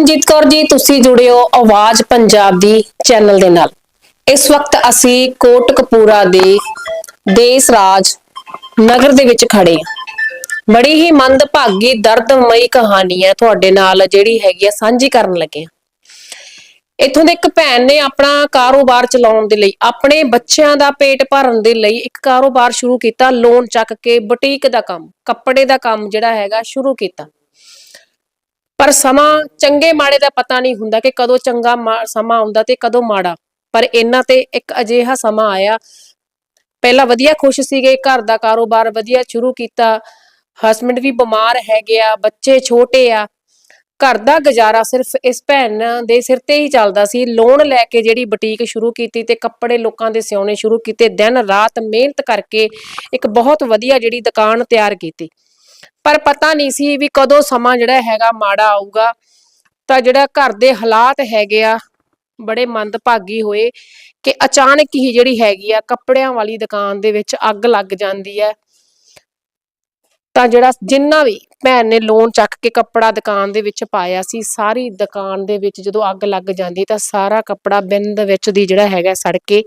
ਰਣਜੀਤ ਕੌਰ ਜੀ, ਤੁਸੀਂ ਜੁੜੇ ਹੋ ਆਵਾਜ਼ ਪੰਜਾਬ ਦੀ ਚੈਨਲ ਦੇ ਨਾਲ। ਇਸ ਵਕਤ ਅਸੀਂ ਕੋਟਕਪੂਰਾ ਦੇ ਦੇਸ ਰਾਜ ਨਗਰ ਦੇ ਵਿੱਚ ਖੜੇ ਹਾਂ। ਬੜੀ ਹੀ ਮੰਦਭਾਗੀ, ਦਰਦਮਈ ਕਹਾਣੀ ਹੈ ਤੁਹਾਡੇ ਨਾਲ, ਜਿਹੜੀ ਹੈਗੀ ਆ ਸਾਂਝੀ ਕਰਨ ਲੱਗੇ ਹਾਂ। ਇੱਥੋਂ ਦੇ ਇੱਕ ਭੈਣ ਨੇ ਆਪਣਾ ਕਾਰੋਬਾਰ ਚਲਾਉਣ ਦੇ ਲਈ, ਆਪਣੇ ਬੱਚਿਆਂ ਦਾ ਪੇਟ ਭਰਨ ਦੇ ਲਈ ਇੱਕ ਕਾਰੋਬਾਰ ਸ਼ੁਰੂ ਕੀਤਾ, ਲੋਨ ਚੱਕ ਕੇ ਬੁਟੀਕ ਦਾ ਕੰਮ, ਕੱਪੜੇ ਦਾ ਕੰਮ ਜਿਹੜਾ ਹੈਗਾ, ਸ਼ੁਰੂ ਕੀਤਾ। ਪਰ ਸਮਾਂ ਚੰਗੇ ਮਾੜੇ ਦਾ ਪਤਾ ਨਹੀਂ ਹੁੰਦਾ ਕਿ ਕਦੋਂ ਚੰਗਾ ਸਮਾਂ ਆਉਂਦਾ ਤੇ ਕਦੋਂ ਮਾੜਾ। ਪਰ ਇਹਨਾਂ ਤੇ ਇੱਕ ਅਜਿਹਾ ਸਮਾਂ ਆਇਆ। ਪਹਿਲਾਂ ਵਧੀਆ ਖੁਸ਼ ਸੀਗੇ, ਘਰ ਦਾ ਕਾਰੋਬਾਰ ਵਧੀਆ ਸ਼ੁਰੂ ਕੀਤਾ। ਹਸਬੰਡ ਵੀ ਬਿਮਾਰ ਹੈਗੇ ਆ, ਬੱਚੇ ਛੋਟੇ ਆ। ਘਰ ਦਾ ਗੁਜ਼ਾਰਾ ਸਿਰਫ ਇਸ ਭੈਣ ਦੇ ਸਿਰ ਤੇ ਹੀ ਚੱਲਦਾ ਸੀ। ਲੋਨ ਲੈ ਕੇ ਜਿਹੜੀ ਬੁਟੀਕ ਸ਼ੁਰੂ ਕੀਤੀ ਤੇ ਕੱਪੜੇ ਲੋਕਾਂ ਦੇ ਸਿਉਣੇ ਸ਼ੁਰੂ ਕੀਤੇ। ਦਿਨ ਰਾਤ ਮਿਹਨਤ ਕਰਕੇ ਇੱਕ ਬਹੁਤ ਵਧੀਆ ਜਿਹੜੀ ਦੁਕਾਨ ਤਿਆਰ ਕੀਤੀ। ਪਰ ਪਤਾ ਨਹੀਂ ਸੀ ਵੀ ਕਦੋਂ ਸਮਾਂ ਜਿਹੜਾ ਹੈਗਾ ਮਾੜਾ ਆਊਗਾ। ਤਾਂ ਜਿਹੜਾ ਘਰ ਦੇ ਹਾਲਾਤ ਹੈਗੇ ਆ, ਬੜੇ ਮੰਦਭਾਗੀ ਹੋਏ ਕਿ ਅਚਾਨਕ ਹੀ ਜਿਹੜੀ ਹੈਗੀ ਆ, ਕੱਪੜਿਆਂ ਵਾਲੀ ਦੁਕਾਨ ਦੇ ਵਿੱਚ ਅੱਗ ਲੱਗ ਜਾਂਦੀ ਹੈ ਤਾਂ ਜਿਹੜਾ ਜਿੰਨਾ ਵੀ ਭੈਣ ਨੇ ਲੋਨ ਚੱਕ ਕੇ ਕੱਪੜਾ ਦੁਕਾਨ ਦੇ ਵਿੱਚ ਪਾਇਆ ਸੀ, ਸਾਰੀ ਦੁਕਾਨ ਦੇ ਵਿੱਚ ਜਦੋਂ ਅੱਗ ਲੱਗ ਜਾਂਦੀ ਤਾਂ ਸਾਰਾ ਕੱਪੜਾ ਬਿੰਦ ਵਿੱਚ ਦੀ ਜਿਹੜਾ ਹੈਗਾ ਸੜ ਕੇ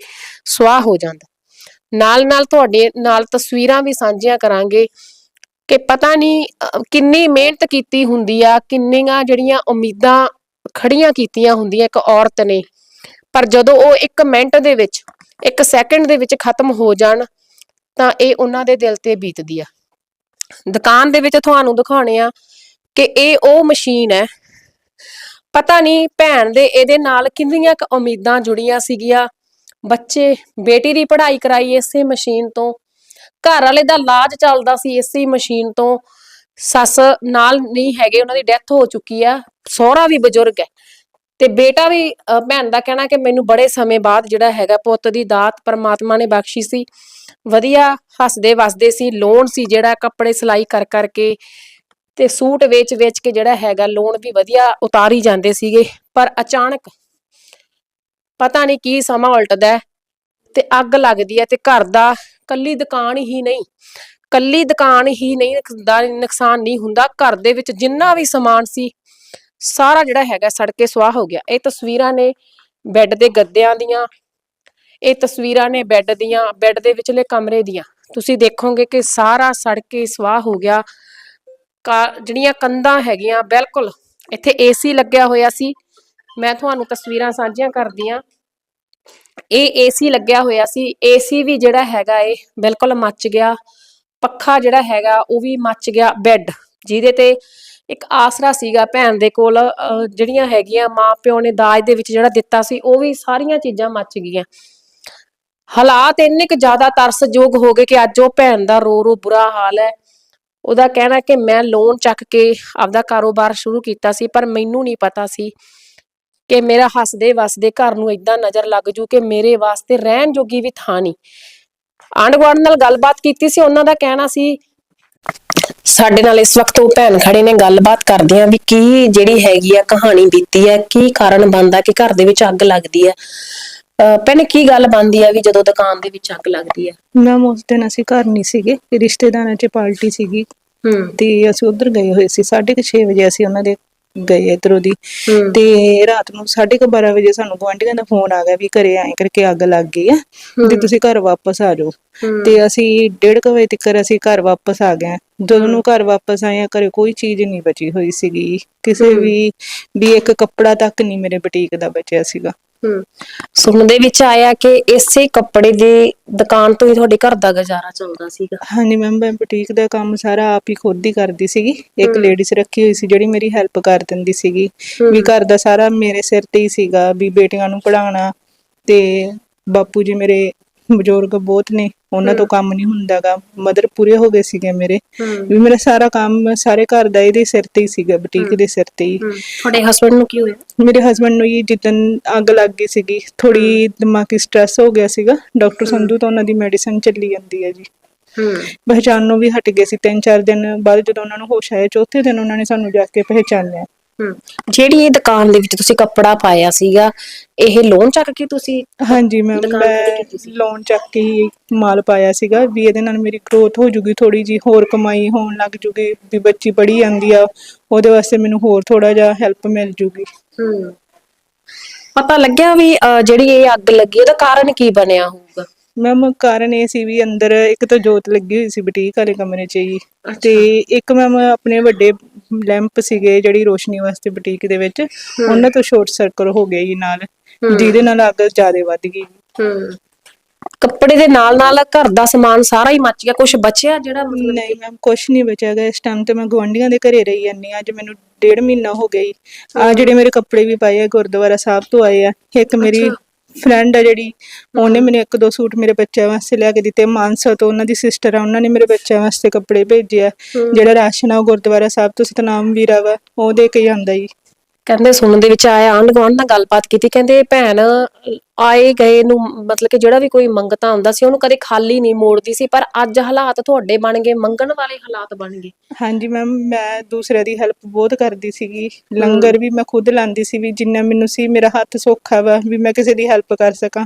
ਸੁਆਹ ਹੋ ਜਾਂਦਾ। ਨਾਲ ਨਾਲ ਤੁਹਾਡੇ ਨਾਲ ਤਸਵੀਰਾਂ ਵੀ ਸਾਂਝੀਆਂ ਕਰਾਂਗੇ। ਕਿ ਪਤਾ ਨਹੀਂ ਅਹ, ਕਿੰਨੀ ਮਿਹਨਤ ਕੀਤੀ ਹੁੰਦੀ ਆ ਕਿੰਨੀਆਂ ਜਿਹੜੀਆਂ ਉਮੀਦਾਂ ਖੜੀਆਂ ਕੀਤੀਆਂ ਹੁੰਦੀਆਂ ਇੱਕ ਔਰਤ ਨੇ। ਪਰ ਜਦੋਂ ਉਹ ਇੱਕ ਮਿੰਟ ਦੇ ਵਿੱਚ ਇੱਕ ਸੈਕਿੰਡ ਦੇ ਵਿੱਚ ਖਤਮ ਹੋ ਜਾਣ ਤਾਂ ਇਹ ਉਹਨਾਂ ਦੇ ਦਿਲ ਤੇ ਬੀਤਦੀ ਆ। ਦੁਕਾਨ ਦੇ ਵਿੱਚ ਤੁਹਾਨੂੰ ਦਿਖਾਉਣੇ ਆ ਕਿ ਇਹ ਉਹ ਮਸ਼ੀਨ ਹੈ। ਪਤਾ ਨਹੀਂ ਭੈਣ ਦੇ ਇਹਦੇ ਨਾਲ ਕਿੰਨੀਆਂ ਕੁ ਉਮੀਦਾਂ ਜੁੜੀਆਂ ਸੀਗੀਆਂ। ਬੱਚੇ ਬੇਟੀ ਦੀ ਪੜ੍ਹਾਈ ਕਰਾਈ ਇਸੇ ਮਸ਼ੀਨ ਤੋਂ। ਘਰ ਵਾਲੇ ਦਾ ਇਲਾਜ ਚੱਲਦਾ ਸੀ ਇਸੇ ਮਸ਼ੀਨ ਤੋਂ। ਸੱਸ ਨਾਲ ਨਹੀਂ ਹੈਗੇ, ਉਹਨਾਂ ਦੀ ਡੈਥ ਹੋ ਚੁੱਕੀ ਆ। ਸਹੁਰਾ ਵੀ ਬਜ਼ੁਰਗ ਹੈ। ਤੇ ਬੇਟਾ ਵੀ ਭੈਣ ਦਾ ਕਹਿਣਾ ਕਿ ਮੈਨੂੰ ਬੜੇ ਸਮੇਂ ਬਾਅਦ ਜਿਹੜਾ ਹੈਗਾ ਪੁੱਤ ਦੀ ਦਾਤ ਪਰਮਾਤਮਾ ਨੇ ਬਖਸ਼ੀ ਸੀ। ਵਧੀਆ ਹੱਸਦੇ ਵਸਦੇ ਸੀ, ਲੋਨ ਸੀ ਜਿਹੜਾ ਕੱਪੜੇ ਸਿਲਾਈ ਕਰ ਕਰਕੇ ਤੇ ਸੂਟ ਵੇਚ ਵੇਚ ਕੇ ਜਿਹੜਾ ਹੈਗਾ ਲੋਨ ਵੀ ਵਧੀਆ ਉਤਾਰੀ ਜਾਂਦੇ ਸੀਗੇ। ਪਰ ਅਚਾਨਕ ਪਤਾ ਨਹੀਂ ਕੀ ਸਮਾਂ ਉਲਟਦਾ ਤੇ ਅੱਗ ਲੱਗਦੀ ਹੈ ਤੇ ਘਰ ਦਾ ਕੱਲੀ ਦੁਕਾਨ ਹੀ ਨਹੀਂ, ਕੱਲੀ ਦੁਕਾਨ ਹੀ ਨਹੀਂ ਦਾ ਨੁਕਸਾਨ ਨਹੀਂ ਹੁੰਦਾ। ਘਰ ਦੇ ਵਿੱਚ ਜਿੰਨਾ ਵੀ ਸਮਾਨ ਸੀ, ਸਾਰਾ ਜਿਹੜਾ ਹੈਗਾ ਸੜ ਕੇ ਸੁਆਹ ਹੋ ਗਿਆ। ਇਹ ਤਸਵੀਰਾਂ ਨੇ ਬੈੱਡ ਦੇ ਗੱਦਿਆਂ ਦੀਆਂ, ਇਹ ਤਸਵੀਰਾਂ ਨੇ ਬੈੱਡ ਦੀਆਂ, ਬੈੱਡ ਦੇ ਵਿਚਲੇ ਕਮਰੇ ਦੀਆਂ। ਤੁਸੀਂ ਦੇਖੋਗੇ ਕਿ ਸਾਰਾ ਸੜ ਕੇ ਸਵਾਹ ਹੋ ਗਿਆ। ਜਿਹੜੀਆਂ ਕੰਧਾਂ ਹੈਗੀਆਂ, ਬਿਲਕੁਲ ਇੱਥੇ ਏਸੀ ਲੱਗਿਆ ਹੋਇਆ ਸੀ। ਮੈਂ ਤੁਹਾਨੂੰ ਤਸਵੀਰਾਂ ਸਾਂਝੀਆਂ ਕਰਦੀ ਹਾਂ। ਇਹ ਏਸੀ ਲੱਗਿਆ ਹੋਇਆ ਸੀ। ਏਸੀ ਵੀ ਜਿਹੜਾ ਹੈਗਾ ਏ, ਬਿਲਕੁਲ ਮੱਚ ਗਿਆ। ਪੱਖਾ ਜਿਹੜਾ ਹੈਗਾ, ਉਹ ਵੀ ਮੱਚ ਗਿਆ। ਬੈੱਡ ਜਿਹਦੇ ਤੇ ਇੱਕ ਆਸਰਾ ਸੀਗਾ ਭੈਣ ਦੇ ਕੋਲ। ਜਿਹੜੀਆਂ ਹੈਗੀਆਂ ਮਾਂ ਪਿਓ ਨੇ ਦਾਜ ਦੇ ਵਿੱਚ ਜਿਹੜਾ ਦਿੱਤਾ ਸੀ, ਉਹ ਵੀ ਸਾਰੀਆਂ ਚੀਜ਼ਾਂ ਮੱਚ ਗਈਆਂ। ਹਾਲਾਤ ਇੰਨੇ ਕੁ ਜ਼ਿਆਦਾ ਤਰਸਯੋਗ ਹੋ ਗਏ ਕਿ ਅੱਜ ਉਹ ਭੈਣ ਦਾ ਰੋ ਰੋ ਬੁਰਾ ਹਾਲ ਹੈ। ਉਹਦਾ ਕਹਿਣਾ ਕਿ ਮੈਂ ਲੋਨ ਚੱਕ ਕੇ ਆਪਦਾ ਕਾਰੋਬਾਰ ਸ਼ੁਰੂ ਕੀਤਾ ਸੀ, ਪਰ ਮੈਨੂੰ ਨਹੀਂ ਪਤਾ ਸੀ ਕਿ ਮੇਰਾ ਹੱਸਦੇ ਵਸਦੇ ਘਰ ਨੂੰ ਇਦਾਂ ਨਜ਼ਰ ਲੱਗ ਜੂ ਕਿ ਮੇਰੇ ਵਾਸਤੇ ਰਹਿਣ ਜੋਗੀ ਵੀ ਥਾਂ ਨਹੀਂ। ਆਂਢ ਗੁਆਂਢ ਨਾਲ ਗੱਲਬਾਤ ਕੀਤੀ ਸੀ ਉਹਨਾਂ ਦਾ ਕਹਿਣਾ ਸੀ ਸਾਡੇ ਨਾਲ ਇਸ ਵਕਤ ਉਹ ਭੈਣ ਖੜੇ ਨੇ ਗੱਲਬਾਤ ਕਰਦੇ ਆ ਵੀ ਕੀ ਜਿਹੜੀ ਹੈਗੀ ਆ ਕਹਾਣੀ ਬੀਤੀ ਹੈ ਕੀ ਕਾਰਨ ਬਣਦਾ ਕਿ ਘਰ ਦੇ ਵਿੱਚ ਅੱਗ ਲੱਗਦੀ ਹੈ ਅਹ ਭੈਣੇ ਕੀ ਗੱਲ ਬਣਦੀ ਹੈ ਵੀ ਜਦੋਂ ਦੁਕਾਨ ਦੇ ਵਿੱਚ ਅੱਗ ਲੱਗਦੀ ਹੈ ਮੈਮ ਉਸ ਦਿਨ ਅਸੀਂ ਘਰ ਨਹੀਂ ਸੀਗੇ ਰਿਸ਼ਤੇਦਾਰਾਂ 'ਚ ਪਾਰਟੀ ਸੀਗੀ ਹੂੰ। ਤੇ ਅਸੀਂ ਉਧਰ ਗਏ ਹੋਏ ਸੀ 6:30 ਵਜੇ ਅਸੀਂ ਉਹਨਾਂ ਦੇ ਗਏ ਇਧਰੋਂ ਦੀ। ਤੇ ਰਾਤ ਨੂੰ 12:30 ਵਜੇ ਸਾਨੂੰ ਗੁਆਂਢੀਆਂ ਦਾ ਫੋਨ ਆ ਗਿਆ ਵੀ ਘਰੇ ਐਂ ਕਰਕੇ ਅੱਗ ਲੱਗ ਗਈ ਆ ਤੇ ਤੁਸੀਂ ਘਰ ਵਾਪਸ ਆ ਜਾਓ। ਤੇ ਅਸੀਂ 1:30 ਵਜੇ ਤੱਕ ਅਸੀਂ ਘਰ ਵਾਪਸ ਆ ਗਏ ਜਦੋਂ ਨੂੰ ਘਰ ਵਾਪਸ ਆਏ ਆ ਘਰੇ ਕੋਈ ਚੀਜ਼ ਨਹੀਂ ਬਚੀ ਹੋਈ ਸੀਗੀ। ਕਿਸੇ ਵੀ ਵੀ ਇੱਕ ਕੱਪੜਾ ਤੱਕ ਨਹੀਂ ਮੇਰੇ ਬੁਟੀਕ ਦਾ ਬਚਿਆ ਸੀਗਾ। ਸੁਣਨ ਦੇ ਵਿੱਚ ਆਇਆ ਕਿ ਇਸੇ ਕੱਪੜੇ ਦੀ ਦੁਕਾਨ ਤੋਂ ਹੀ ਤੁਹਾਡੇ ਘਰ ਦਾ ਗੁਜ਼ਾਰਾ ਚੱਲਦਾ ਸੀਗਾ। ਹਾਂਜੀ ਮੈਮ ਮੈਂ ਬੁਟੀਕ ਦਾ ਕੰਮ ਸਾਰਾ ਆਪ ਹੀ ਖੁਦ ਹੀ ਕਰਦੀ ਸੀਗੀ। ਇੱਕ ਲੇਡੀਜ਼ ਰੱਖੀ ਹੋਈ ਸੀ ਜਿਹੜੀ ਮੇਰੀ ਹੈਲਪ ਕਰ ਦਿੰਦੀ ਸੀਗੀ। ਵੀ ਘਰ ਦਾ ਸਾਰਾ ਮੇਰੇ ਸਿਰ ਤੇ ਹੀ ਸੀਗਾ ਵੀ ਬੇਟੀਆਂ ਨੂੰ ਪੜਾਉਣਾ ਤੇ ਬਾਪੂ ਜੀ ਮੇਰੇ ਬਜ਼ੁਰਗ ਬਹੁਤ ਨੇ ਉਹਨਾਂ ਤੋਂ ਕੰਮ ਨਹੀਂ ਹੁੰਦਾਗਾ। ਮਦਰ ਪੂਰੇ ਹੋ ਗਏ ਸੀਗੇ ਮੇਰੇ। ਵੀ ਮੇਰਾ ਸਾਰਾ ਕੰਮ ਸਾਰੇ ਘਰ ਦਾ ਇਹਦੇ ਸਿਰ ਤੇ ਹੀ ਸੀਗਾ ਬੁਟੀਕ ਦੇ ਸਿਰ ਤੇ ਹੀ। ਤੁਹਾਡੇ ਹਸਬੰਡ ਨੂੰ ਕੀ ਹੋਇਆ? ਮੇਰੇ ਹਸਬੰਡ ਨੂੰ ਇਹ ਜਿੱਦਨ ਅੱਗ ਲੱਗ ਗਈ ਸੀਗੀ ਥੋੜੀ ਦਿਮਾਗੀ ਸਟ੍ਰੈਸ ਹੋ ਗਿਆ ਸੀਗਾ। ਡਾਕਟਰ ਸੰਧੂ ਤੋਂ ਉਹਨਾਂ ਦੀ ਮੈਡੀਸਿਨ ਚੱਲੀ ਜਾਂਦੀ ਹੈ ਜੀ। ਹੂੰ ਪਹਿਚਾਨੋਂ ਵੀ ਹਟ ਗਏ ਸੀ। ਤਿੰਨ ਚਾਰ ਦਿਨ ਬਾਅਦ ਜਦੋਂ ਉਹਨਾਂ ਨੂੰ ਹੋਸ਼ ਆਇਆ ਚੌਥੇ ਦਿਨ ਉਹਨਾਂ ਨੇ ਸਾਨੂੰ ਜਾ ਕੇ ਪਹਿਚਾਨਿਆ ਜਿਹੜੀ ਇਹ ਦੁਕਾਨ ਦੇ ਵਿੱਚ ਤੁਸੀਂ ਕੱਪੜਾ ਪਾਇਆ ਸੀਗਾ ਇਹ ਲੋਨ ਚੱਕ ਕੇ ਤੁਸੀਂ ਹਾਂਜੀ ਮੈਮ ਦੁਕਾਨ ਖੜੀ ਮੈਂ ਕੀਤੀ ਸੀ। ਲੋਨ ਚੱਕ ਕੇ ਹੀ ਮਾਲ ਪਾਇਆ ਸੀਗਾ ਵੀ ਇਹਦੇ ਨਾਲ ਮੇਰੀ ਗਰੋਥ ਹੋ ਜੂਗੀ ਥੋੜੀ ਜੀ ਹੋਰ ਕਮਾਈ ਹੋਣ ਲੱਗ ਜੂਗੀ ਵੀ ਬੱਚੀ ਪੜ੍ਹੀ ਜਾਂਦੀ ਆ ਉਹਦੇ ਵਾਸਤੇ ਮੈਨੂੰ ਹੋਰ ਥੋੜਾ ਜਿਹਾ ਹੈਲਪ ਮਿਲ ਜੂਗੀ। ਹੂੰ। ਪਤਾ ਲੱਗਿਆ ਵੀ ਅਹ, ਜਿਹੜੀ ਇਹ ਅੱਗ ਲੱਗੀ ਉਹਦਾ ਕਾਰਨ ਕੀ ਬਣਿਆ ਹੋਊਗਾ? ਮੈਮ ਕਾਰਨ ਇਹ ਸੀ ਵੀ ਅੰਦਰ ਇੱਕ ਤਾਂ ਜੋਤ ਲੱਗੀ ਹੋਈ ਸੀ ਬੁਟੀਕ ਵਾਲੇ ਕਮਰੇ 'ਚ ਹੀ ਤੇ ਇੱਕ ਮੈਮ ਆਪਣੇ ਵੱਡੇ ਲੈਂਪ ਸੀਗੇ ਜਿਹੜੀ ਰੋਸ਼ਨੀ ਵਾਸਤੇ ਬੁਟੀਕ ਦੇ ਵਿੱਚ ਉਹਨਾਂ ਤੋਂ ਸ਼ਾਰਟ ਸਰਕਲ ਹੋ ਗਿਆ ਜੀ ਨਾਲ। ਜਿਹਦੇ ਨਾਲ ਅੱਗ ਜ਼ਿਆਦਾ ਵੱਧ ਗਈ। ਹੂੰ। ਕੱਪੜੇ ਦੇ ਨਾਲ ਨਾਲ ਘਰ ਦਾ ਸਮਾਨ ਸਾਰਾ ਹੀ ਮੱਚ ਗਿਆ। ਕੁਝ ਬਚਿਆ ਜਿਹੜਾ ਮਤਲਬ ਨਹੀਂ ਮੈਮ ਕੁਛ ਨਹੀਂ ਬਚਿਆ ਗਾ ਇਸ ਟਾਈਮ ਤੇ ਮੈਂ ਗਵਾਂਢੀਆਂ ਦੇ ਘਰੇ ਰਹੀ ਜਾਂਦੀ ਹਾਂ। ਅੱਜ ਮੈਨੂੰ ਡੇਢ ਮਹੀਨਾ ਹੋ ਗਿਆ ਜੀ। ਆ ਜਿਹੜੇ ਮੇਰੇ ਕੱਪੜੇ ਵੀ ਪਾਏ ਆ ਗੁਰਦੁਆਰਾ ਸਾਹਿਬ ਤੋਂ ਆਏ ਆ। ਇੱਕ ਮੇਰੀ ਫਰੈਂਡ ਆ ਜਿਹੜੀ ਉਹਨੇ ਮੈਨੂੰ ਇੱਕ ਦੋ ਸੂਟ ਮੇਰੇ ਬੱਚਿਆਂ ਵਾਸਤੇ ਲਿਆ ਕੇ ਦਿੱਤੇ ਮਾਨਸਾ ਤੋਂ ਉਹਨਾਂ ਦੀ ਸਿਸਟਰ ਆ ਉਹਨਾਂ ਨੇ ਮੇਰੇ ਬੱਚਿਆਂ ਵਾਸਤੇ ਕੱਪੜੇ ਭੇਜੇ ਆ। ਜਿਹੜਾ ਰਾਸ਼ਨ ਆ ਉਹ ਗੁਰਦੁਆਰਾ ਸਾਹਿਬ ਤੋਂ ਸਤਨਾਮ ਵੀਰਾ ਵਾ ਉਹ ਦੇ ਕੇ ਜਾਂਦਾ ਜੀ। ਕਹਿੰਦੇ ਸੁਣਨ ਦੇ ਵਿੱਚ ਆਇਆ ਆਂਢ ਗੁਆਂਢ ਨਾਲ ਗੱਲਬਾਤ ਕੀਤੀ ਕਹਿੰਦੇ ਭੈਣ ਆਏ ਗਏ ਨੂੰ ਮਤਲਬ ਕਿ ਜਿਹੜਾ ਵੀ ਕੋਈ ਮੰਗਤਾ ਹੁੰਦਾ ਸੀ ਉਹਨੂੰ ਕਦੇ ਖਾਲੀ ਨਹੀਂ ਮੋੜਦੀ ਸੀ ਪਰ ਅੱਜ ਹਾਲਾਤ ਤੁਹਾਡੇ ਬਣ ਗਏ ਮੰਗਣ ਵਾਲੇ ਹਾਲਾਤ ਬਣ ਗਏ। ਹਾਂਜੀ ਮੈਮ ਮੈਂ ਦੂਸਰਿਆਂ ਦੀ ਹੈਲਪ ਬਹੁਤ ਕਰਦੀ ਸੀਗੀ। ਲੰਗਰ ਵੀ ਮੈਂ ਖੁਦ ਲਾਂਦੀ ਸੀ ਵੀ ਜਿੰਨਾ ਮੈਨੂੰ ਸੀ ਮੇਰਾ ਹੱਥ ਸੌਖਾ ਵਾ ਵੀ ਮੈਂ ਕਿਸੇ ਦੀ ਹੈਲਪ ਕਰ ਸਕਾਂ।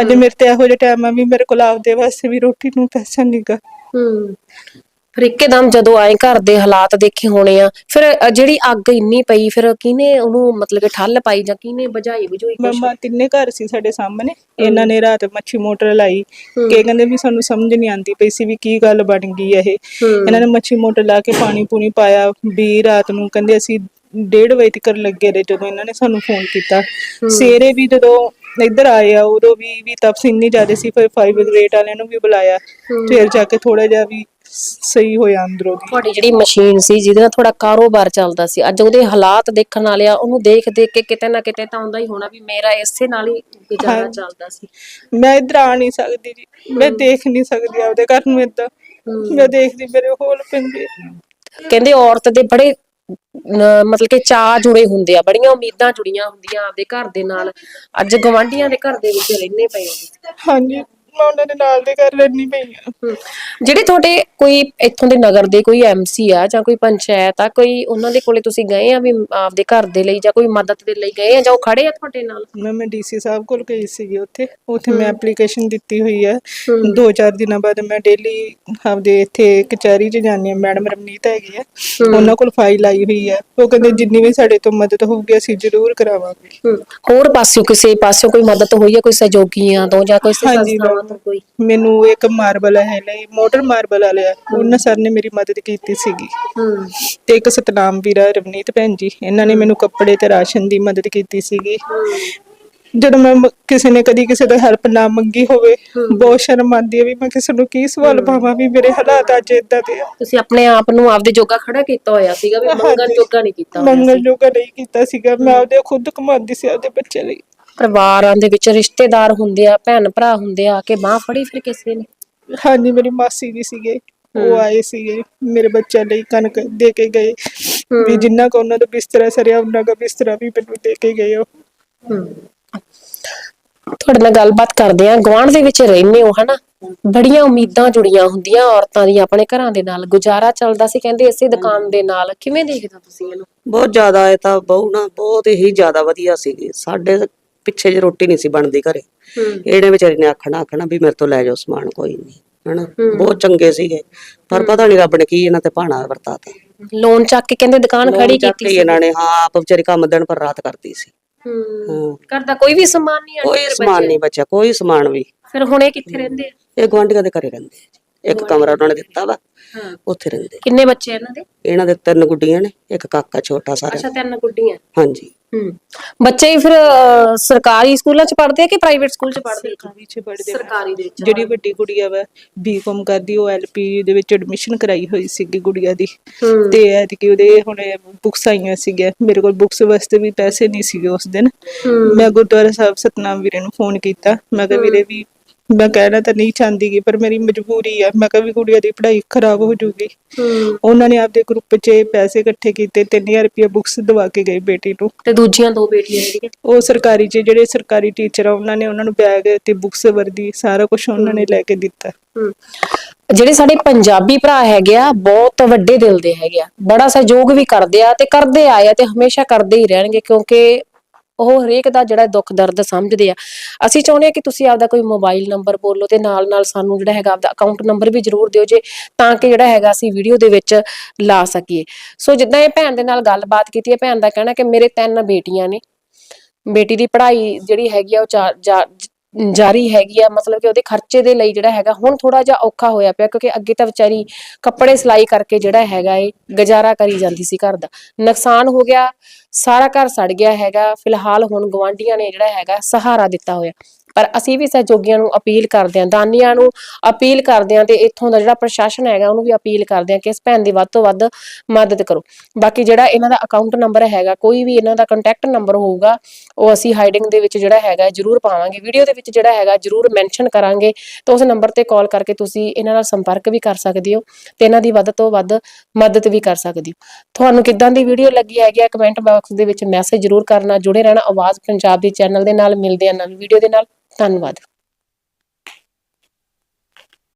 ਅੱਜ ਮੇਰੇ ਤੇ ਇਹੋ ਜਿਹਾ ਟਾਈਮ ਆ ਵੀ ਮੇਰੇ ਕੋਲ ਆਪਦੇ ਵਾਸਤੇ ਵੀ ਰੋਟੀ ਨੂੰ ਪੈਸਾ ਨਹੀਂਗਾ ਹੂੰ ਫਿਰ ਇੱਕਦਮ ਜਦੋਂ ਆਏ ਘਰ ਦੇ ਹਾਲਾਤ ਦੇਖੇ ਹੋਣੇ ਆ ਫਿਰ ਅ, ਜਿਹੜੀ ਅੱਗ ਇੰਨੀ ਪਈ ਫਿਰ ਕਿਹਨੇ ਉਹਨੂੰ ਮਤਲਬ ਕਿ ਠੱਲ ਪਾਈ ਜਾਂ ਕਿਹਨੇ ਬੁਝਾਈ ਬੁਝਾਈ ਕੁਛ? ਮੰਮਾ ਤਿੰਨੇ ਘਰ ਸੀ ਸਾਡੇ ਸਾਹਮਣੇ। ਇਹਨਾਂ ਨੇ ਰਾਤ ਮੱਛੀ ਮੋਟਰ ਲਾਈ। ਕਿ ਕਹਿੰਦੇ ਵੀ ਸਾਨੂੰ ਸਮਝ ਨਹੀਂ ਆਂਦੀ ਪਈ ਸੀ ਵੀ ਕੀ ਗੱਲ ਬਣ ਗਈ ਇਹ। ਇਹਨਾਂ ਨੇ ਮੱਛੀ ਮੋਟਰ ਲਾ ਕੇ ਪਾਣੀ ਪੂਣੀ ਪਾਇਆ ਵੀ ਰਾਤ ਨੂੰ ਕਹਿੰਦੇ ਅਸੀਂ ਡੇਢ ਵਜੇ ਤੱਕ ਲੱਗੇ ਰਹੇ ਜਦੋਂ ਇਹਨਾਂ ਨੇ ਸਾਨੂੰ ਫੋਨ ਕੀਤਾ। ਸਵੇਰੇ ਵੀ ਜਦੋਂ ਇੱਧਰ ਆਏ ਆ ਉਦੋਂ ਵੀ ਵੀ ਤਪਸ ਇੰਨੀ ਜ਼ਿਆਦਾ ਸੀ ਫਿਰ ਫਾਈਵ ਗ੍ਰੇਡ ਵਾਲਿਆਂ ਨੂੰ ਵੀ ਬੁਲਾਇਆ। ਫਿਰ ਜਾ ਕੇ ਥੋੜਾ ਜਿਹਾ ਵੀ ਸਹੀ ਹੋਇਆ ਅੰਦਰੋਂ ਦੀ। ਤੁਹਾਡੀ ਜਿਹੜੀ ਮਸ਼ੀਨ ਸੀ ਜਿਹਦੇ ਨਾਲ ਤੁਹਾਡਾ ਕਾਰੋਬਾਰ ਚੱਲਦਾ ਸੀ ਅੱਜ ਉਹਦੇ ਹਾਲਾਤ ਦੇਖਣ ਵਾਲੇ ਆ ਉਹਨੂੰ ਦੇਖ ਦੇਖ ਕੇ ਕਿਤੇ ਨਾ ਕਿਤੇ ਤਾਂ ਆਉਂਦਾ ਹੀ ਹੋਣਾ ਵੀ ਮੇਰਾ ਇਸੇ ਨਾਲ ਹੀ ਗੁਜ਼ਾਰਾ ਚੱਲਦਾ ਸੀ। ਮੈਂ ਇੱਧਰ ਆ ਨਹੀਂ ਸਕਦੀ ਜੀ ਮੈਂ ਦੇਖ ਨਹੀਂ ਸਕਦੀ ਆਪਦੇ ਘਰ ਨੂੰ ਏਦਾਂ ਮੈਂ ਦੇਖਦੀ ਮੇਰੇ ਹੋਲ ਪੈਂਦੇ ਕਹਿੰਦੇ ਔਰਤ ਦੇ ਬੜੇ ਨ- ਮਤਲਬ ਕਿ ਚਾਹ ਜੁੜੇ ਹੁੰਦੇ ਆ ਬੜੀਆਂ ਉਮੀਦਾਂ ਜੁੜੀਆਂ ਹੁੰਦੀਆਂ ਆਪਦੇ ਘਰ ਦੇ ਨਾਲ। ਅੱਜ ਗਵਾਂਢੀਆਂ ਦੇ ਘਰ ਦੇ ਵਿੱਚ ਰਹਿੰਦੇ ਪਏ ਹੋ ਹਾਂਜੀ। ਮੈਂ ਉਹਨਾਂ ਦੇ ਨਾਲ ਦੇ ਘਰ ਰਹਿਣੀ ਪਈ ਆ। ਜਿਹੜੇ ਤੁਹਾਡੇ ਕੋਈ ਇੱਥੋਂ ਦੇ ਨਗਰ ਦੇ ਕੋਈ ਐਮਸੀ ਆ ਜਾਂ ਕੋਈ ਪੰਚਾਇਤ ਆ ਕੋਈ ਉਹਨਾਂ ਦੇ ਕੋਲੇ ਤੁਸੀਂ ਗਏ ਆ ਵੀ ਆਪਦੇ ਘਰ ਦੇ ਲਈ ਜਾਂ ਕੋਈ ਮਦਦ ਦੇ ਲਈ ਗਏ ਆ ਜਾਂ ਉਹ ਖੜੇ ਆ ਤੁਹਾਡੇ ਨਾਲ? ਮੈਂ ਮੈਂ ਡੀਸੀ ਸਾਹਿਬ ਕੋਲ ਗਈ ਸੀਗੀ ਉੱਥੇ। ਉੱਥੇ ਮੈਂ ਐਪਲੀਕੇਸ਼ਨ ਦਿੱਤੀ ਹੋਈ ਹੈ। ਦੋ ਚਾਰ ਦਿਨਾਂ ਬਾਅਦ ਮੈਂ ਡੇਲੀ ਆਪਦੇ ਇੱਥੇ ਕਚਹਿਰੀ 'ਚ ਜਾਂਦੀ ਹਾਂ ਮੈਡਮ ਰਮਨੀਤ ਹੈਗੀ ਆ। ਉਹਨਾਂ ਕੋਲ ਫਾਈਲ ਆਈ ਹੋਈ ਹੈ ਉਹ ਕਹਿੰਦੇ ਜਿੰਨੀ ਵੀ ਸਾਡੇ ਤੋਂ ਮਦਦ ਹੋਊਗੀ ਅਸੀਂ ਜ਼ਰੂਰ ਕਰਾਵਾਂਗੇ। ਹੋਰ ਪਾਸਿਓਂ ਕਿਸੇ ਪਾਸਿਓਂ ਕੋਈ ਮਦਦ ਹੋਈ ਹੈ ਕੋਈ ਸਹਿਯੋਗੀਆਂ ਤੋਂ ਜਾਂ ਕੋਈ ਹਾਂਜੀ, ਸੰਸਥਾਵਾਂ ਤੋਂ ਕੋਈ? ਮੈਨੂੰ ਇੱਕ ਮਾਰਬਲ ਹੈ ਲਈ ਮੋਟਰ ਮਾਰਬਲ ਵਾਲੇ ਆ। ਉਹਨਾਂ ਸਰ ਨੇ ਮੇਰੀ ਮਦਦ ਕੀਤੀ ਸੀਗੀ। ਹਮ ਤੇ ਇੱਕ ਸਤਨਾਮ ਵੀਰਾ ਰਵਨੀਤ ਭੈਣ ਜੀ ਇਹਨਾਂ ਨੇ ਮੈਨੂੰ ਕੱਪੜੇ ਤੇ ਰਾਸ਼ਨ ਦੀ ਮਦਦ ਕੀਤੀ ਸੀਗੀ। ਜਦੋਂ ਮੈਂ ਮ- ਕਿਸੇ ਨੇ ਕਦੀ ਕਿਸੇ ਤੋਂ ਹੈਲਪ ਨਾ ਮੰਗੀ ਹੋਵੇ ਬਹੁਤ ਸ਼ਰਮ ਆਉਂਦੀ ਹੈ ਵੀ ਮੈਂ ਕਿਸੇ ਨੂੰ ਕੀ ਸਵਾਲ ਪਾਵਾਂ ਵੀ ਮੇਰੇ ਹਾਲਾਤ ਅੱਜ ਇਦਾਂ ਦੇ ਆ। ਤੁਸੀਂ ਆਪਣੇ ਆਪ ਨੂੰ ਆਪਦੇ ਜੋਗਾ ਖੜਾ ਕੀਤਾ ਹੋਇਆ ਸੀਗਾ ਵੀ ਮੰਗਣ ਹਾਂਜੀ। ਜੋਗਾ ਨਹੀਂ ਕੀਤਾ ਹੋਇਆ ਮੰਗਲ ਜੋਗਾ ਨਹੀਂ ਕੀਤਾ ਸੀਗਾ। ਮੈਂ ਆਪਦੇ ਖੁਦ ਕਮਾਉਂਦੀ ਸੀ ਆਪਦੇ ਬੱਚੇ ਲਈ। ਪਰਿਵਾਰਾਂ ਦੇ ਵਿੱਚ ਰਿਸ਼ਤੇਦਾਰ ਹੁੰਦੇ ਆ ਭੈਣ ਭਰਾ ਹੁੰਦੇ ਆ ਕਿ ਬਾਹ ਫੜੀ ਫਿਰ ਕਿਸੇ ਨੇ? ਹਾਂਜੀ ਮੇਰੀ ਮਾਸੀ ਜੀ ਸੀਗੇ ਉਹ ਆਏ ਸੀਗੇ ਮੇਰੇ ਬੱਚਿਆਂ ਲਈ ਕਣਕ ਦੇ ਕੇ ਗਏ। ਵੀ ਜਿੰਨਾ ਕੁ ਉਹਨਾਂ ਦਾ ਬਿਸਤਰਾ ਸਰਿਆ ਉਹਨਾਂ ਦਾ ਬਿਸਤਰਾ ਵੀ ਮੈਨੂੰ ਦੇ ਕੇ ਗਏ ਉਹ। ਤੁਹਾਡੇ ਨਾਲ ਗੱਲਬਾਤ ਕਰਦੇ ਆ ਗਵਾਂਢ ਦੇ ਵਿੱਚ ਰਹਿੰਦੇ ਹੋ ਹਨਾ? ਬੜੀਆਂ ਉਮੀਦਾਂ ਜੁੜੀਆਂ ਹੁੰਦੀਆਂ ਔਰਤਾਂ ਦੀਆਂ ਆਪਣੇ ਘਰਾਂ ਦੇ ਨਾਲ। ਗੁਜ਼ਾਰਾ ਚੱਲਦਾ ਸੀ ਕਹਿੰਦੇ ਇਸੇ ਦੁਕਾਨ ਦੇ ਨਾਲ। ਕਿਵੇਂ ਦੇਖਦੇ ਹੋ ਤੁਸੀਂ ਇਹਨੂੰ? ਬਹੁਤ ਜ਼ਿਆਦਾ ਇਹ ਤਾਂ ਬਹੂ ਨਾ ਬਹੁਤ ਹੀ ਜ਼ਿਆਦਾ ਵਧੀਆ ਸੀਗੀ। ਸਾਡੇ ਪਿੱਛੇ ਜੇ ਰੋਟੀ ਨਹੀਂ ਸੀ ਬਣਦੀ ਘਰੇ। ਇਹਨੇ ਵਿਚਾਰੀ ਨੇ ਆਖਣਾ ਆਖਣਾ ਵੀ ਮੇਰੇ ਤੋਂ ਲੈ ਜਾਓ ਸਮਾਨ ਕੋਈ ਨਹੀਂ ਹਨਾ? ਬਹੁਤ ਚੰਗੇ ਸੀਗੇ। ਪਰ ਪਤਾ ਨਹੀਂ ਰੱਬ ਨੇ ਕੀ ਇਹਨਾਂ ਤੇ ਭਾਣਾ ਵਰਤਾਤਾ ਲੋਨ ਚੱਕ ਕੇ ਕਹਿੰਦੇ ਦੁਕਾਨ ਖੜੀ ਕੀਤੀ ਕੇ ਇਹਨਾਂ ਨੇ ਹਾਂ ਆਪ ਵਿਚਾਰੀ ਕੰਮ ਦਿਨ ਪਰ ਰਾਤ ਕਰਦੀ ਸੀ। ਹੂੰ। ਹਾਂ। ਘਰ ਦਾ ਕੋਈ ਵੀ ਸਮਾਨ ਨਹੀਂ ਕੋਈ ਸਮਾਨ ਨਹੀਂ ਬਚਿਆ ਕੋਈ ਸਮਾਨ ਵੀ। ਫਿਰ ਹੁਣ ਇਹ ਕਿੱਥੇ ਰਹਿੰਦੇ ਆ? ਇਹ ਗੁਆਂਢੀਆਂ ਦੇ ਘਰੇ ਰਹਿੰਦੇ ਆ। ਇੱਕ ਕਮਰਾ ਉਹਨਾਂ ਨੇ ਦਿੱਤਾ ਵਾ ਹਾਂ। ਉੱਥੇ ਰਹਿੰਦੇ ਕਿੰਨੇ ਬੱਚੇ ਇਹਨਾਂ ਦੇ? ਇਹਨਾਂ ਦੇ ਤਿੰਨ ਗੁੱਡੀਆਂ ਨੇ ਇੱਕ ਕਾਕਾ ਛੋਟਾ ਸਾਰਾ ਅੱਛਾ ਤਿੰਨ ਗੁੱਡੀਆਂ। ਹਾਂਜੀ। ਹੂੰ। ਬੱਚੇ ਹੀ ਫਿਰ ਅਹ, ਸਰਕਾਰੀ ਸਕੂਲਾਂ ਚ ਪੜ੍ਹਦੇ ਆ ਕਿ ਪ੍ਰਾਈਵੇਟ ਸਕੂਲ ਚ ਪੜ੍ਹਦੇ ਆ? ਸਰਕਾਰੀ ਚ ਪੜ੍ਹਦੇ ਸਰਕਾਰੀ ਦੇ ਵਿੱਚ ਜਿਹੜੀ ਵੱਡੀ ਗੁੜੀਆ ਵਾ ਬੀਕਾਮ ਕਰਦੀ ਉਹ ਐਲਪੀ ਦੇ ਵਿੱਚ ਐਡਮਿਸ਼ਨ ਕਰਾਈ ਹੋਈ ਸੀਗੀ ਗੁੜੀਆ ਦੀ। ਹੂੰ। ਤੇ ਐਤਕੀ ਉਹਦੇ ਹੁਣ ਬੁੱਕਸ ਆਈਆਂ ਸੀਗੀਆਂ। ਮੇਰੇ ਕੋਲ ਬੁੱਕਸ ਵਾਸਤੇ ਵੀ ਪੈਸੇ ਨਹੀਂ ਸੀਗੇ ਉਸ ਦਿਨ। ਮੈਂ ਗੁਰਦੁਆਰਾ ਸਾਹਿਬ ਸਤਨਾਮ ਵੀਰੇ ਨੂੰ ਫੋਨ ਕੀਤਾ। ਮੈਂ ਕਿਹਾ ਵੀਰੇ ਵੀ ਮੈਂ ਕਹਿਣਾ ਤਾਂ ਨਹੀਂ ਚਾਹੁੰਦੀ ਗੀ ਪਰ ਮੇਰੀ ਮਜਬੂਰੀ ਆ। ਮੈਂ ਕਿਹਾ ਵੀ ਕੁੜੀਆਂ ਦੀ ਪੜ੍ਹਾਈ ਖਰਾਬ ਹੋ ਜੂਗੀ। ਉਹਨਾਂ ਨੇ ਆਪਦੇ ਗਰੁੱਪ 'ਚ ਪੈਸੇ ਇਕੱਠੇ ਕੀਤੇ 3000 ਰੁਪਏ ਬੁੱਕਸ ਦਵਾ ਕੇ ਗਏ ਬੇਟੀ ਨੂੰ। ਤੇ ਦੂਜੀਆਂ ਦੋ ਬੇਟੀਆਂ ਜਿਹੜੀਆਂ। ਉਹ ਸਰਕਾਰੀ 'ਚ ਜਿਹੜੇ ਸਰਕਾਰੀ ਟੀਚਰ ਆ ਉਹਨਾਂ ਨੇ ਉਹਨਾਂ ਨੂੰ ਬੈਗ ਤੇ ਬੁੱਕਸ ਵਰਦੀ ਸਾਰਾ ਕੁਝ ਉਹਨਾਂ ਨੇ ਲੈ ਕੇ ਦਿੱਤਾ। ਜਿਹੜੇ ਸਾਡੇ ਪੰਜਾਬੀ ਭਰਾ ਹੈਗੇ ਆ ਬਹੁਤ ਵੱਡੇ ਦਿਲ ਦੇ ਹੈਗੇ ਆ। ਬੜਾ ਸਹਿਯੋਗ ਵੀ ਕਰਦੇ ਆ ਤੇ ਕਰਦੇ ਆਏ ਆ ਤੇ ਹਮੇਸ਼ਾ ਕਰਦੇ ਹੀ ਰਹਿਣਗੇ ਕਿਉਂਕਿ ਉਹ ਹਰੇਕ ਦਾ ਜਿਹੜਾ ਦੁੱਖ, ਦਰਦ ਸਮਝਦੇ ਆ। ਅਸੀਂ ਚਾਹੁੰਦੇ ਆ ਕਿ ਤੁਸੀਂ ਆਪਦਾ ਕੋਈ ਮੋਬਾਈਲ ਨੰਬਰ ਬੋਲੋ ਤੇ ਨਾਲ ਨਾਲ ਸਾਨੂੰ ਜਿਹੜਾ ਹੈਗਾ ਆਪਦਾ ਅਕਾਊਂਟ ਨੰਬਰ ਵੀ ਜ਼ਰੂਰ ਦਿਓ ਜੇ, ਤਾਂ ਕਿ ਜਿਹੜਾ ਹੈਗਾ ਅਸੀਂ ਵੀਡੀਓ ਦੇ ਵਿੱਚ ਲਾ ਸਕੀਏ। ਸੋ ਜਿੱਦਾਂ ਇਹ ਭੈਣ ਦੇ ਨਾਲ ਗੱਲਬਾਤ ਕੀਤੀ ਹੈ ਭੈਣ ਦਾ ਕਹਿਣਾ ਕਿ ਮੇਰੇ ਤਿੰਨ ਬੇਟੀਆਂ ਨੇ। ਬੇਟੀ ਦੀ ਪੜ੍ਹਾਈ ਜਿਹੜੀ ਹੈਗੀ ਆ, ਉਹ ਚਾ- ਜਾਰੀ ਹੈਗੀ ਆ, ਮਤਲਬ ਕਿ ਉਹਦੇ ਖਰਚੇ ਦੇ ਲਈ ਜਿਹੜਾ ਹੈਗਾ, ਹੁਣ ਥੋੜਾ ਜਿਹਾ ਔਖਾ ਹੋਇਆ ਪਿਆ, ਕਿਉਂਕਿ ਅੱਗੇ ਤਾਂ ਵਿਚਾਰੀ ਕੱਪੜੇ ਸਿਲਾਈ ਕਰਕੇ ਜਿਹੜਾ ਹੈਗਾ ਏ ਗੁਜ਼ਾਰਾ ਕਰੀ ਜਾਂਦੀ ਸੀ ਘਰ ਦਾ। ਨੁਕਸਾਨ ਹੋ ਗਿਆ ਸਾਰਾ ਘਰ ਸੜ ਗਿਆ ਹੈਗਾ, ਫਿਲਹਾਲ ਹੁਣ ਗਵਾਂਢੀਆਂ ਨੇ ਜਿਹੜਾ ਹੈਗਾ ਸਹਾਰਾ ਦਿੱਤਾ ਹੋਇਆ। ਪਰ ਅਸੀਂ ਵੀ ਸਹਿਯੋਗੀਆਂ ਨੂੰ ਅਪੀਲ ਕਰਦੇ ਹਾਂ, ਦਾਨੀਆਂ ਨੂੰ ਅਪੀਲ ਕਰਦੇ ਹਾਂ ਤੇ ਇੱਥੋਂ ਦਾ ਜਿਹੜਾ ਪ੍ਰਸ਼ਾਸਨ ਹੈਗਾ ਉਹਨੂੰ ਵੀ ਅਪੀਲ ਕਰਦੇ ਹਾਂ ਕਿ ਇਸ ਭੈਣ ਦੀ ਵੱਧ ਤੋਂ ਵੱਧ ਮਦਦ ਕਰੋ। ਬਾਕੀ ਜਿਹੜਾ ਇਹਨਾਂ ਦਾ ਅਕਾਊਂਟ ਨੰਬਰ ਹੈਗਾ, ਕੋਈ ਵੀ ਇਹਨਾਂ ਦਾ ਕੰਟੈਕਟ ਨੰਬਰ ਹੋਊਗਾ, ਉਹ ਅਸੀਂ ਹਾਈਡਿੰਗ ਦੇ ਵਿੱਚ ਜਿਹੜਾ ਹੈਗਾ ਜਰੂਰ ਪਾਵਾਂਗੇ। ਵੀਡੀਓ ਦੇ ਵਿੱਚ ਜਿਹੜਾ ਹੈਗਾ ਜਰੂਰ ਮੈਂਸ਼ਨ ਕਰਾਂਗੇ, ਤਾਂ ਉਸ ਨੰਬਰ ਤੇ ਕਾਲ ਕਰਕੇ ਤੁਸੀਂ ਇਹਨਾਂ ਨਾਲ ਸੰਪਰਕ ਵੀ ਕਰ ਸਕਦੇ ਹੋ ਤੇ ਇਹਨਾਂ ਦੀ ਵੱਧ ਤੋਂ ਵੱਧ ਮਦਦ ਵੀ ਕਰ ਸਕਦੇ ਹੋ। ਤੁਹਾਨੂੰ ਕਿੱਦਾਂ ਦੀ ਵੀਡੀਓ ਲੱਗੀ ਹੈਗੀ ਆ ਕਮੈਂਟ ਬਾਕਸ ਦੇ ਵਿੱਚ ਮੈਸੇਜ ਜਰੂਰ ਕਰਨਾ, ਜੁੜੇ ਰਹਿਣਾ, ਆਵਾਜ਼ ਪੰਜਾਬ ਦੇ ਚੈਨਲ ਦੇ ਨਾਲ, ਮਿਲਦੇ ਆ ਨਵੀਂ ਵੀਡੀਓ ਦੇ ਨਾਲ, ਧੰਨਵਾਦ।